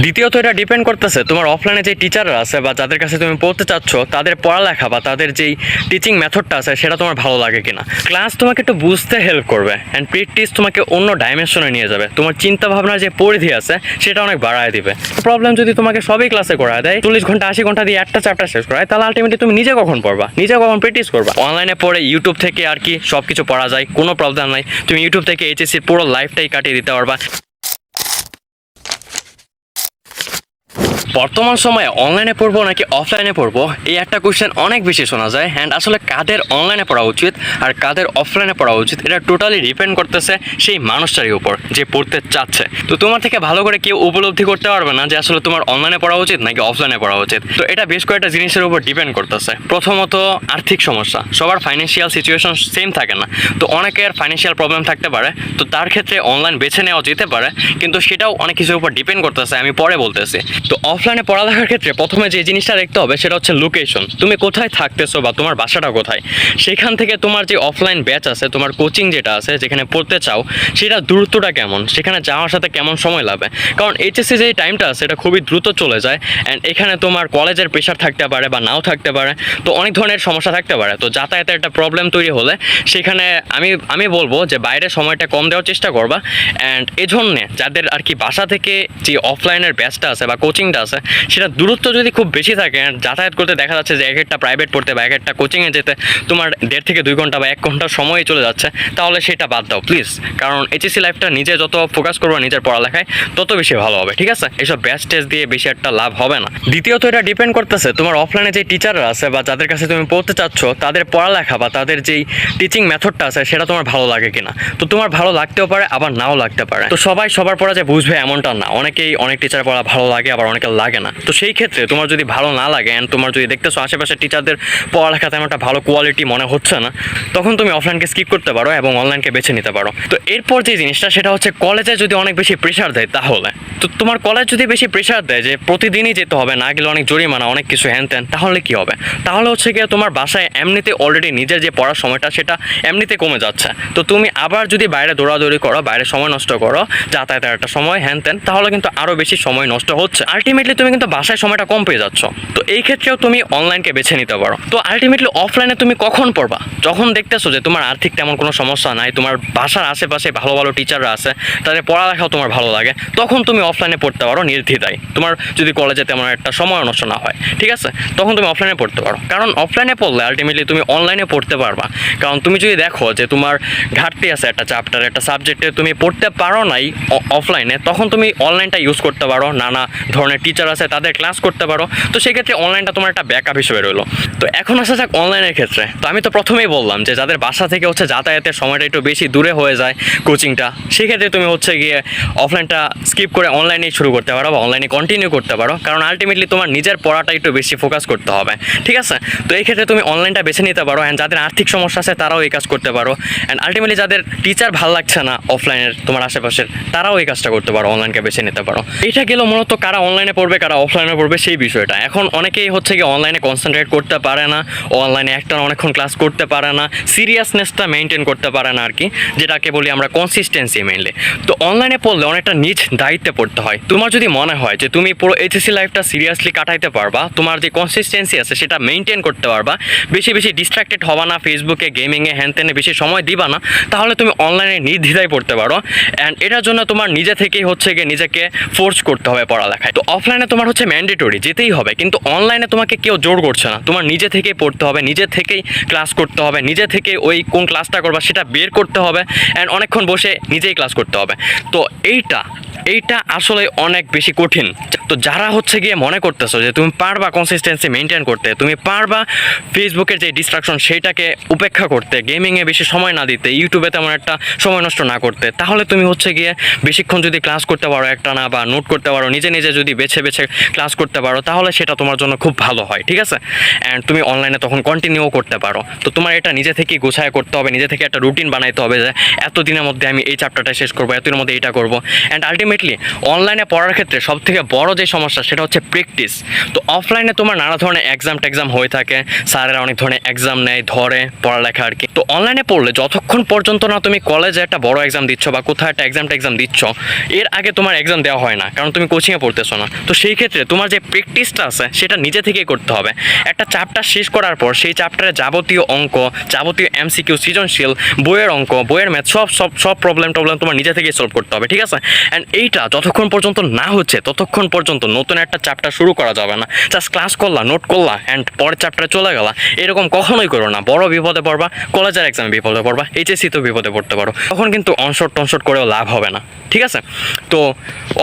দ্বিতীয়ত এটা ডিপেন্ড করতেছে, তোমার অফলাইনে যে টিচাররা আছে বা যাদের কাছে তুমি পড়তে চাচ্ছ, তাদের পড়ালেখা বা তাদের যেই টিচিং মেথডটা আছে, সেটা তোমার ভালো লাগে কিনা। ক্লাস তোমাকে একটু বুঝতে হেল্প করবে অ্যান্ড প্র্যাকটিস তোমাকে অন্য ডাইমেনশনে নিয়ে যাবে। তোমার চিন্তা ভাবনার যে পরিধি আছে, সেটা অনেক বাড়ায় দিবে। প্রবলেম যদি তোমাকে সবই ক্লাসে করায় দেয়, চল্লিশ ঘণ্টা, আশি ঘণ্টা দিয়ে একটা চ্যাপ্টার শেষ করায়, তাহলে আলটিমেটলি তুমি নিজে কখন পড়বা? নিজে কখন প্র্যাকটিস করবা? অনলাইনে পড়ে ইউটিউব থেকে আর কি সব কিছু পড়া যায়, কোনো প্রবলেম নাই। তুমি ইউটিউব থেকে এইচএসসির পুরো লাইফটাই কাটিয়ে দিতে পারবা। বর্তমান সময়ে অনলাইনে পড়ব নাকি অফলাইনে পড়ব? এই একটা কোয়েশ্চেন অনেক বেশি শোনা যায় অ্যান্ড আসলে কাদের অনলাইনে পড়া উচিত আর কাদের অফলাইনে পড়া উচিত, এটা টোটালি ডিপেন্ড করতেছে সেই মানুষটারই উপর, যে পড়তে চাচ্ছে। তো তোমার থেকে ভালো করে কেউ উপলব্ধি করতে পারবে না যে আসলে তোমার অনলাইনে পড়া উচিত নাকি অফলাইনে পড়া উচিত। তো এটা বেশ কয়েকটা জিনিসের উপর ডিপেন্ড করতেছে। প্রথমত, আর্থিক সমস্যা। সবার ফাইন্যান্সিয়াল সিচুয়েশন সেম থাকে না। তো অনেকের ফাইন্যান্সিয়াল প্রবলেম থাকতে পারে, তো তার ক্ষেত্রে অনলাইন বেছে নেওয়া যেতে পারে, কিন্তু সেটাও অনেক কিছুর উপর ডিপেন্ড করতেছে, আমি পরে বলতেছি। তো অফলাইনে পড়ালেখার ক্ষেত্রে প্রথমে যে জিনিসটা দেখতে হবে সেটা হচ্ছে লোকেশন তুমি কোথায় থাকতেছো বা তোমার বাসাটা কোথায়? সেখান থেকে তোমার যে অফলাইন ব্যাচ আছে, তোমার কোচিং যেটা আছে, যেখানে পড়তে চাও সেটা দূরত্বটা কেমন? সেখানে যাওয়ার সাথে কেমন সময় লাগবে? কারণ এইচএসসি যে টাইমটা আছে, এটা খুবই দ্রুত চলে যায় অ্যান্ড এখানে তোমার কলেজের প্রেশার থাকতে পারে বা নাও থাকতে পারে। তো অনেক ধরনের সমস্যা থাকতে পারে। তো যাতায়াতের একটা প্রবলেম তৈরি হলে সেখানে আমি আমি বলব যে বাইরে সময়টা কম দেওয়ার চেষ্টা করবা অ্যান্ড এজন্যে যাদের আর কি বাসা থেকে যে অফলাইনের ব্যাচটা আছে বা কোচিংটা আছে সেটা দূরত্ব যদি খুব বেশি থাকে যাতায়াত করতে দেখা যাচ্ছে যে এক একটা প্রাইভেট পড়তে বা এক একটা কোচিংয়ে যেতে তোমার দেড় থেকে দুই ঘণ্টা বা এক ঘণ্টা সময় চলে যাচ্ছে, তাহলে সেটা বাদ দাও প্লিজ কারণ এইচএসসি লাইফটা নিজে যত ফোকাস করব নিজের পড়ালেখায়, তত বেশি ভালো হবে, ঠিক আছে? এইসব ব্যাচ টেস্ট দিয়ে বেশি একটা লাভ হবে না। দ্বিতীয়ত এটা ডিপেন্ড করতেছে, তোমার অফলাইনে যে টিচাররা আছে বা যাদের কাছে তুমি পড়তে চাচ্ছ, তাদের পড়ালেখা বা তাদের যেই টিচিং মেথডটা আছে, সেটা তোমার ভালো লাগে কিনা? তো তোমার ভালো লাগতেও পারে, আবার নাও লাগতে পারে। তো সবাই সবার পড়া যে বুঝবে, এমনটা না। অনেকেই অনেক টিচার পড়া ভালো লাগে, আবার অনেকের লাগে না। তো সেই ক্ষেত্রে তোমার যদি ভালো না লাগে অ্যান্ড তোমার যদি দেখতেছো আশেপাশে টিচারদের পড়ালেখা তেমন একটা ভালো কোয়ালিটি মনে হচ্ছে না, তখন তুমি অফলাইনকে স্কিপ করতে পারো এবং অনলাইনকে বেছে নিতে পারো। তো এরপর যে জিনিসটা, সেটা হচ্ছে কলেজে যদি অনেক বেশি প্রেশার দেয় তাহলে। তো তোমার কলেজ যদি বেশি প্রেশার দেয় যে প্রতিদিনই যেতে হবে, না গেলে অনেক জরিমানা, অনেক কিছু হ্যান ত্যান, তাহলে কি হবে? তাহলে হচ্ছে গিয়ে তোমার বাসায় এমনিতে অলরেডি নিজের যে পড়ার সময়টা, সেটা এমনিতে কমে যাচ্ছে। তো তুমি আবার যদি বাইরে দৌড়াদৌড়ি করো, বাইরে সময় নষ্ট করো, যাতায়াতের একটা সময় হ্যান ত্যান, তাহলে কিন্তু আরও বেশি সময় নষ্ট হচ্ছে। আলটিমেটলি তুমি কিন্তু বাসায় সময়টা কম পেয়ে যাচ্ছ। তো এই ক্ষেত্রেও তুমি অনলাইনকে বেছে নিতে পারো। তো আলটিমেটলি অফলাইনে তুমি কখন পড়বা? যখন দেখতেছো যে তোমার আর্থিক তেমন কোনো সমস্যা নাই, তোমার বাসার আশেপাশে ভালো ভালো টিচাররা আছে, তাদের পড়ালেখাও তোমার ভালো লাগে, তখন তুমি অফলাইনে পড়তে পারো নির্দ্বিধায়। তোমার যদি কলেজে তেমন একটা সময় নষ্ট না হয়, ঠিক আছে? তখন তুমি অফলাইনে পড়তে পারো। কারণ অফলাইনে পড়লে আলটিমেটলি তুমি অনলাইনে পড়তে পারবা। কারণ তুমি যদি দেখো যে তোমার ঘাটতি আছে একটা চ্যাপ্টার একটা সাবজেক্টে তুমি পড়তে পারো নাই অফলাইনে তখন তুমি অনলাইনটা ইউজ করতে পারো। নানা ধরনের টিচার আছে, তাদের ক্লাস করতে পারো। তো সেক্ষেত্রে অনলাইনটা তোমার একটা ব্যাকআপ হিসেবে রইল। তো এখন আসা যাক অনলাইনের ক্ষেত্রে। তো আমি তো প্রথমেই বললাম যে যাদের বাসা থেকে হচ্ছে যাতায়াতের সময়টা একটু বেশি দূরে হয়ে যায় কোচিংটা সেক্ষেত্রে তুমি হচ্ছে গিয়ে অফলাইনটা স্কিপ করে অনলাইনেই শুরু করতে পারো বা অনলাইনে কন্টিনিউ করতে পারো। কারণ আলটিমেটলি তোমার নিজের পড়াটা একটু বেশি ফোকাস করতে হবে। ঠিক আছে? তো এই ক্ষেত্রে তুমি অনলাইনটা বেছে নিতে পারো অ্যান্ড যাদের আর্থিক সমস্যা আছে তারাও এই কাজ করতে পারো। অ্যান্ড আলটিমেটলি যাদের টিচার ভালো লাগছে না অফলাইনের তোমার আশেপাশের, তারাও এই কাজটা করতে পারো অনলাইনকে বেছে নিতে পারো। এটা গেল মূলত কারা অনলাইনে পড়বে, কারা অফলাইনে পড়বে, সেই বিষয়টা। এখন অনেকেই হচ্ছে কি অনলাইনে কনসেন্ট্রেট করতে পারে না অনলাইনে একটা অনেকক্ষণ ক্লাস করতে পারে না সিরিয়াসনেসটা মেনটেন করতে পারে না আর কি, যেটাকে বলি আমরা কনসিস্টেন্সি মেনলি তো অনলাইনে পড়লে অনেকটা নিজ দায়িত্বে পড়তে হয়। তোমার যদি মনে হয় যে তুমি পুরো এইচএসসি লাইফটা সিরিয়াসলি কাটাইতে পারবা, তোমার যে কনসিস্টেন্সি আছে সেটা মেনটেন করতে পারবা, বেশি বেশি ডিস্ট্রাক্টেড হবা না ফেসবুকে গেমিংয়ে হ্যান ত্যানে বেশি সময় দিবা না, তাহলে তুমি অনলাইনে নির্দ্বিধায় পড়তে পারো। অ্যান্ড এটার জন্য তোমার নিজে থেকেই হচ্ছে গিয়ে নিজেকে ফোর্স করতে হবে পড়ালেখায়। তো অফলাইনে তোমার হচ্ছে ম্যান্ডেটরি যেতেই হবে। কিন্তু অনলাইনে তোমাকে কেউ জোর করছে না। তোমার নিজে থেকেই পড়তে হবে, নিজে থেকেই ক্লাস করতে হবে, নিজে থেকে ওই কোন ক্লাসটা করবা সেটা বের করতে হবে অ্যান্ড অনেকক্ষণ বসে নিজেই ক্লাস করতে হবে। তো এইটা এইটা আসলে অনেক বেশি কঠিন। তো যারা হচ্ছে গিয়ে মনে করতেছো যে তুমি পারবা কনসিস্টেন্সি মেনটেন করতে, তুমি পারবা ফেসবুকের যে ডিস্ট্রাকশন সেইটাকে উপেক্ষা করতে গেমিংয়ে বেশি সময় না দিতে ইউটিউবে তেমন একটা সময় নষ্ট না করতে, তাহলে তুমি হচ্ছে গিয়ে বেশিক্ষণ যদি ক্লাস করতে পারো একটা না বা নোট করতে পারো, নিজে নিজে যদি বেছে বেছে ক্লাস করতে পারো, তাহলে সেটা তোমার জন্য খুব ভালো হয়, ঠিক আছে? অ্যান্ড তুমি অনলাইনে তখন কন্টিনিউ করতে পারো। তো তোমার এটা নিজে থেকেই গোছায় করতে হবে, নিজে থেকে একটা রুটিন বানাইতে হবে যে এত দিনের মধ্যে আমি এই চ্যাপ্টারটা শেষ করব এত দিনের মধ্যে এটা করব। অ্যান্ড আলটিমেটলি অনলাইনে পড়ার ক্ষেত্রে সব থেকে বড় যে সমস্যা, সেটা হচ্ছে প্র্যাকটিস তো অফলাইনে তোমার নানা ধরনের এক্সাম টেক্সাম হয়ে থাকে, স্যারেরা অনেক ধরনের এক্সাম নেয়, ধরে পড়ালেখা আর কি। তো অনলাইনে পড়লে যতক্ষণ পর্যন্ত না তুমি কলেজে একটা বড় এক্সাম দিচ্ছ বা কোথাও একটা এক্সাম টেক্সাম দিচ্ছ, এর আগে তোমার এক্সাম দেওয়া হয় না, কারণ তুমি কোচিংয়ে পড়তেছো না। তো সেই ক্ষেত্রে তোমার যে প্র্যাকটিসটা আছে, সেটা নিজে থেকেই করতে হবে। একটা চ্যাপ্টার শেষ করার পর সেই চ্যাপ্টারে যাবতীয় অঙ্ক, যাবতীয় এমসিকিউ সৃজনশীল, বইয়ের অঙ্ক, বইয়ের ম্যাথ সব সব সব প্রবলেম টবলেম তোমার নিজে থেকেই সলভ করতে হবে, ঠিক আছে? অ্যান্ড এইটা যতক্ষণ পর্যন্ত না হচ্ছে, ততক্ষণ পর্যন্ত নতুন একটা চ্যাপ্টার শুরু করা যাবে না। জাস্ট ক্লাস করলা নোট করলা অ্যান্ড পরের চ্যাপ্টারে চলে গেলা। এরকম কখনোই করো না। বড় বিপদে পড়বা কলেজের এক্সামে বিপদে পড়বা এইচএসসি তো বিপদে পড়তে পারো। তখন কিন্তু অনশট টনশট করেও লাভ হবে না। ঠিক আছে? তো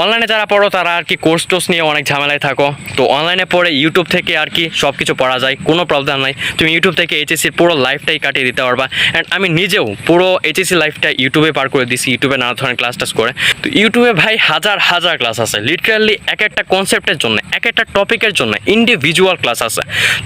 অনলাইনে যারা পড়ো, তারা আর কি কোর্স টোর্স নিয়ে অনেক ঝামেলায় থাকো। তো অনলাইনে পড়ে ইউটিউব থেকে আর কি সব কিছু পড়া যায়, কোনো প্রবলেম নাই। তুমি ইউটিউব থেকে এইচএসসির পুরো লাইফটাই কাটিয়ে দিতে পারবা। অ্যান্ড আমি নিজেও পুরো এইচএসসি লাইফটা ইউটিউবে পার করে দিছি ইউটিউবে নানা ধরনের ক্লাস টাস করে। তো ইউটিউবে ভাই হাজার হাজার ক্লাস আছে। লিটারালি এক একটা কনসেপ্টের জন্য, এক একটা টপিকের জন্য ইন্ডিভিজুয়াল ক্লাস আছে।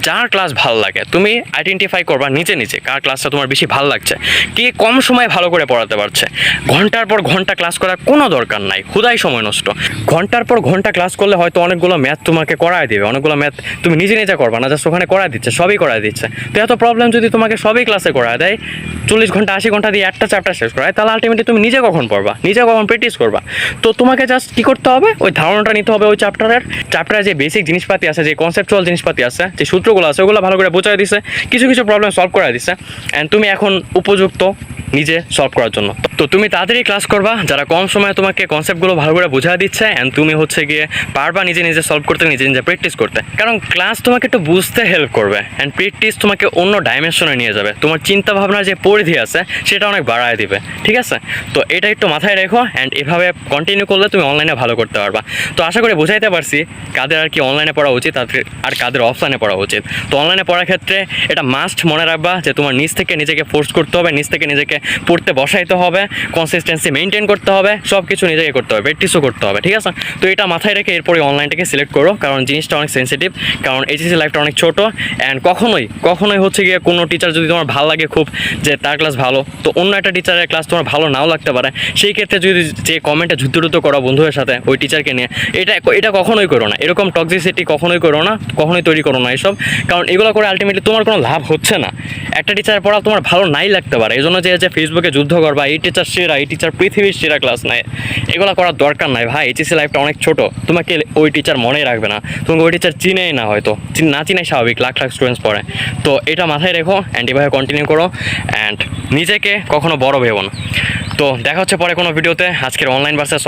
যার ক্লাস ভালো লাগে, তুমি আইডেন্টিফাই করবা নিজে নিজে কার ক্লাসটা তোমার বেশি ভালো লাগছে, কে কম সময়ে ভালো করে পড়াতে পারছে। ঘণ্টার পর ঘণ্টা ক্লাস করার কোনো দরকার নাই খুদাই সময় নষ্ট। ঘণ্টার পর ঘণ্টা ক্লাস করলে হয়তো অনেকগুলো ম্যাথ তোমাকে করায় দেবে, অনেকগুলো ম্যাথ তুমি নিজে নিজে করবা না জাস্ট ওখানে করায় দিচ্ছে, সবই করায় দিচ্ছে। তো এত প্রবলেম যদি তোমাকে সবই ক্লাসে করায় দেয়, চল্লিশ ঘণ্টা, আশি ঘণ্টা দিয়ে একটা চ্যাপ্টার শেষ করায়, তাহলে আলটিমেটলি তুমি নিজে কখন পড়বা? নিজে কখন প্র্যাকটিস করবা? তো তোমাকে জাস্ট কী করতে হবে? ওই ধারণাটা নিতে হবে ওই চ্যাপ্টারের চ্যাপ্টারে যে বেসিক জিনিসপাতি আছে, যে কনসেপচুয়াল জিনিসপাতি আছে, যে সূত্রগুলো আছে, ওগুলো ভালো করে বোঝাই দিছে, কিছু কিছু প্রবলেম সলভ করে দিছে। অ্যান্ড তুমি এখন উপযুক্ত নিজে সলভ করার জন্য। তো তুমি তাড়াতাড়ি ক্লাস করবা, যারা কম সময়ে তোমাকে কনসেপ্টগুলো ভালো করে বোঝা দিচ্ছে অ্যান্ড তুমি হচ্ছে গিয়ে পারবা নিজে নিজে সলভ করতে, নিজে নিজে প্র্যাকটিস করতে। কারণ ক্লাস তোমাকে একটু বুঝতে হেল্প করবে অ্যান্ড প্র্যাকটিস তোমাকে অন্য ডাইমেনশনে নিয়ে যাবে। তোমার চিন্তা ভাবনার যে পরিধি আছে, সেটা অনেক বাড়ায় দিবে। ঠিক আছে? তো এটা একটু মাথায় রেখো অ্যান্ড এভাবে কন্টিনিউ করলে তুমি অনলাইনে ভালো করতে পারবা। তো আশা করি বোঝাইতে পারছি কাদের আর কি অনলাইনে পড়া উচিত আর কাদের অফলাইনে পড়া উচিত। তো অনলাইনে পড়ার ক্ষেত্রে এটা মাস্ট মনে রাখবা যে তোমার নিজ থেকে নিজেকে ফোর্স করতে হবে, নিজ থেকে নিজেকে পড়তে বসাইতে হবে কনসিস্টেন্সি মেনটেন করতে হবে সব কিছু নিজেকে করতে হবে প্র্যাকটিসও করতে হবে, ঠিক আছে? তো এটা মাথায় রেখে এরপরে অনলাইনটাকে সিলেক্ট করো, কারণ জিনিসটা অনেক সেন্সিটিভ কারণ এইচএসসি লাইফটা অনেক ছোট অ্যান্ড কখনোই কখনোই হচ্ছে গিয়ে কোনো টিচার যদি তোমার ভালো লাগে খুব যে তার ক্লাস ভালো, তো অন্য একটা টিচারের ক্লাস তোমার ভালো নাও লাগতে পারে, সেই ক্ষেত্রে যদি যে কমেন্টে যুদ্ধ করো বন্ধুদের সাথে, ওই টিচারকে নিয়ে। এটা এটা কখনোই করো না। এরকম টক্সিসিটি কখনোই করো না, কখনোই তৈরি করো না এসব। কারণ এগুলো করে আলটিমেটলি তোমার কোনো লাভ হচ্ছে না। একটা টিচার পড়া তোমার ভালো নাই লাগতে পারে। এই জন্য যে যে ফেসবুকে যুদ্ধ করবা, এই টিচার সেরা, এই টিচার পৃথিবীর সেরা ক্লাস নেয়। এগুলো করার দরকার নাই। ভাই এইচএসসি লাইফটা অনেক ছোট। তোমাকে ওই টিচার মনেই রাখবে না। তোমাকে ওই টিচার চিনেই না হয়তো। না চিনাই স্বাভাবিক। লাখ লাখ স্টুডেন্টস পড়ে। তো এটা মাথায় রেখো অ্যান্ড এভাবে কন্টিনিউ করো অ্যান্ড নিজেকে কখনো বড় ভেবো না। তো দেখা হচ্ছে পরে কোনো ভিডিওতে আজকের অনলাইন ভার্সেস